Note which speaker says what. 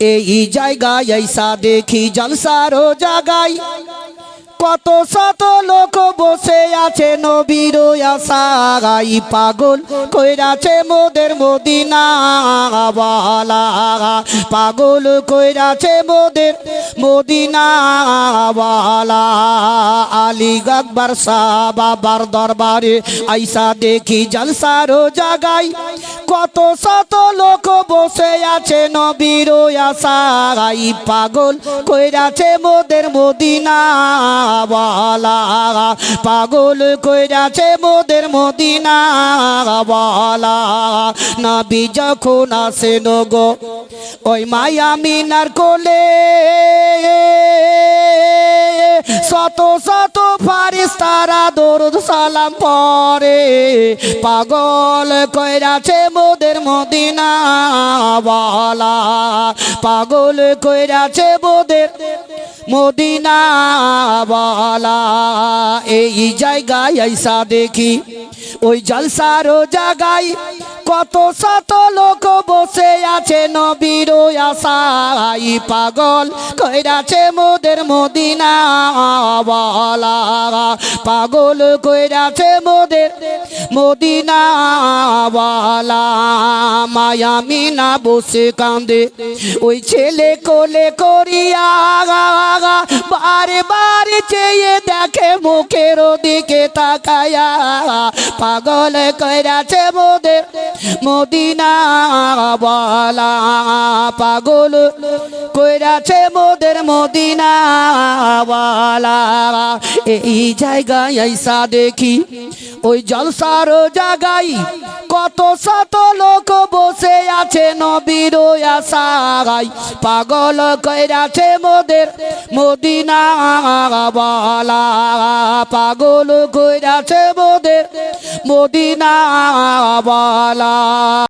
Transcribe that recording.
Speaker 1: এই জায়গায় এইসা দেখি জলসারো জাগাই কত শত লোক বসে আছে নবীর আশাই পাগল কইরাছে মোদের মদিনা পাগল কইরাছে মোদের মদিনা আলী আকবর শাহ দরবারে আইসা দেখি জলসারো জাগাই কত শত লোক বসে আছে নবীর আশাই পাগল কইরাছে মোদের মদিনা বালা পাগল কইরাছে মোদের মদিনা নবী যখন আসেন গো ওই মায়া মিনার কোলে শত শত ফারিস তারা দরুদ সালাম পরে পাগল কইরাছে মোদের মদিনা বালা পাগল কইরাছে মোদের মদিনা বালা এই জায়গায় আইসা দেখি, ওই জলসারও জায়গায় কত শত লোক বসে আছে নবীর আশাই পাগল। কইরাছে মোদের মদিনা পাগল কইরাছে মোদের মদিনা বালা মায়া মিনা বসে কান্দে ওই ছেলে কোলে করিয়া বারে বারে চেয়ে দেখে মুখের দিকে তাকায়া পাগল কইরাছে মোদের মদিনা বালা পাগল কইরাছে মোদের মদিনা বালা। এই জায়গায় আইসা দেখি, ওই জলসার জায়গায় কত শত লোক বসে আছে নবীর আশায়। পাগল কইরাছে মোদের মদিনা বালা। পাগল কইরাছে মোদে মদিনা বালা